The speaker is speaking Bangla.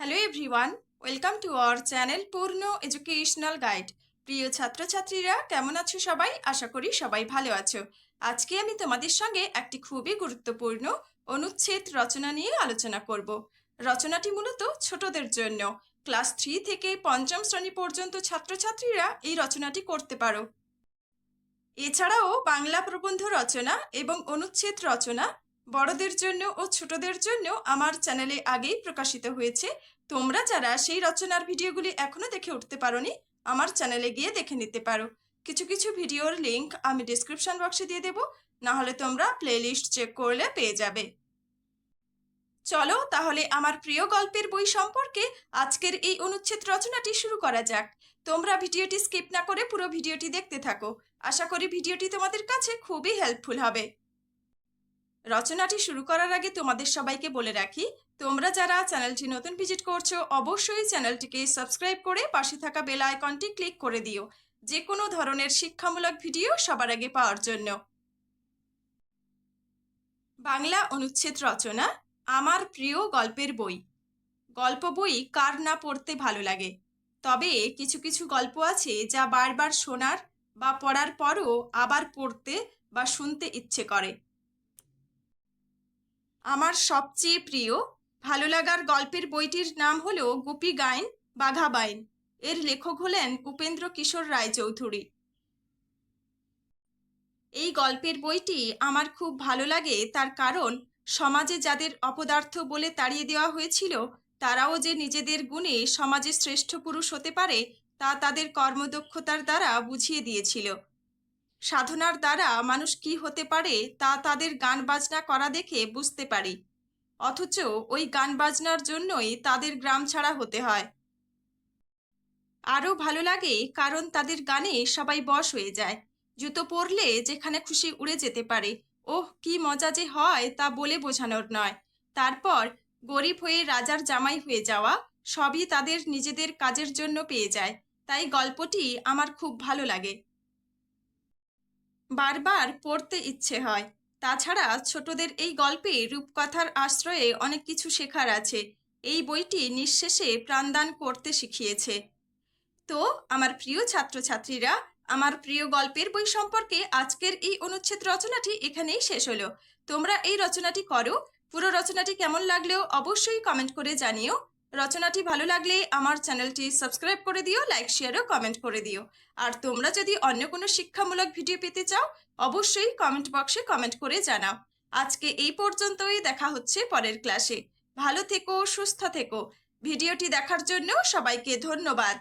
Hello everyone welcome to our channel Purna educational guide প্রিয় ছাত্রছাত্রীরা, কেমন আছো সবাই? আশা করি সবাই ভালো আছো। আজকে আমি তোমাদের সঙ্গে একটি খুবই গুরুত্বপূর্ণ অনুচ্ছেদ রচনা নিয়ে আলোচনা করব। রচনাটি মূলত ছোটদের জন্য। ক্লাস থ্রি থেকে পঞ্চম শ্রেণি পর্যন্ত ছাত্রছাত্রীরা এই রচনাটি করতে পারো। এছাড়াও বাংলা প্রবন্ধ রচনা এবং অনুচ্ছেদ রচনা বড়দের জন্য ও ছোটদের জন্য আমার চ্যানেলে আগেই প্রকাশিত হয়েছে। তোমরা যারা সেই রচনার ভিডিওগুলি এখনও দেখে উঠতে পারোনি, আমার চ্যানেলে গিয়ে দেখে নিতে পারো। কিছু কিছু ভিডিওর লিংক আমি ডিসক্রিপশন বক্সে দিয়ে দেবো না হলে তোমরা প্লেলিস্ট চেক করলে পেয়ে যাবে। চলো তাহলে আমার প্রিয় গল্পের বই সম্পর্কে আজকের এই অনুচ্ছেদ রচনাটি শুরু করা যাক। তোমরা ভিডিওটি স্কিপ না করে পুরো ভিডিওটি দেখতে থাকো। আশা করি ভিডিওটি তোমাদের কাছে খুবই হেল্পফুল হবে। রচনাটি শুরু করার আগে তোমাদের সবাইকে বলে রাখি, তোমরা যারা চ্যানেলটি নতুন ভিজিট করছ, অবশ্যই চ্যানেলটিকে সাবস্ক্রাইব করে পাশে থাকা বেল আইকনটি ক্লিক করে দিও। যে কোনো ধরনের শিক্ষামূলক ভিডিও সবার আগে পাওয়ার জন্য। বাংলা অনুচ্ছেদ রচনা, আমার প্রিয় গল্পের বই। গল্প বই কার না পড়তে ভালো লাগে? তবে কিছু কিছু গল্প আছে যা বারবার শোনার বা পড়ার পরও আবার পড়তে বা শুনতে ইচ্ছে করে। আমার সবচেয়ে প্রিয়, ভালো লাগার গল্পের বইটির নাম হল গুপি গাইন বাঘা বাইন। এর লেখক হলেন উপেন্দ্র কিশোর রায়চৌধুরী। এই গল্পের বইটি আমার খুব ভালো লাগে, তার কারণ সমাজে যাদের অপদার্থ বলে তাড়িয়ে দেওয়া হয়েছিল, তারাও যে নিজেদের গুণে সমাজে শ্রেষ্ঠ পুরুষ হতে পারে, তা তাদের কর্মদক্ষতার দ্বারা বুঝিয়ে দিয়েছিল। সাধনার দ্বারা মানুষ কি হতে পারে তা তাদের গান বাজনা করা দেখে বুঝতে পারি। অথচ ওই গান বাজনার জন্যই তাদের গ্রাম ছাড়া হতে হয়। আরও ভালো লাগে কারণ তাদের গানে সবাই বশ হয়ে যায়। জুতো পরলে যেখানে খুশি উড়ে যেতে পারে। ওহ, কি মজা যে হয় তা বলে বোঝানোর নয়। তারপর গরিব হয়ে রাজার জামাই হয়ে যাওয়া সবই তাদের নিজেদের কাজের জন্য পেয়ে যায়। তাই গল্পটি আমার খুব ভালো লাগে। বারবার পড়তে ইচ্ছে হয়। তাছাড়া ছোটদের এই গল্পে রূপকথার আশ্রয়ে অনেক কিছু শেখার আছে। এই বইটি নিঃশেষে প্রাণদান করতে শিখিয়েছে। তো, আমার প্রিয় ছাত্রছাত্রীরা, আমার প্রিয় গল্পের বই সম্পর্কে আজকের এই অনুচ্ছেদ রচনাটি এখানেই শেষ হলো। তোমরা এই রচনাটি করো। পুরো রচনাটি কেমন লাগলেও অবশ্যই কমেন্ট করে জানিও। রচনাটি ভালো লাগলে আমার চ্যানেলটি সাবস্ক্রাইব করে দিও, লাইক শেয়ার ও কমেন্ট করে দিও। আর তোমরা যদি অন্য কোনো শিক্ষামূলক ভিডিও পেতে চাও, অবশ্যই কমেন্ট বক্সে কমেন্ট করে জানাও। আজকে এই পর্যন্তই, দেখা হচ্ছে পরের ক্লাসে ভালো থেকো, সুস্থ থেকো। ভিডিওটি দেখার জন্য সবাইকে ধন্যবাদ।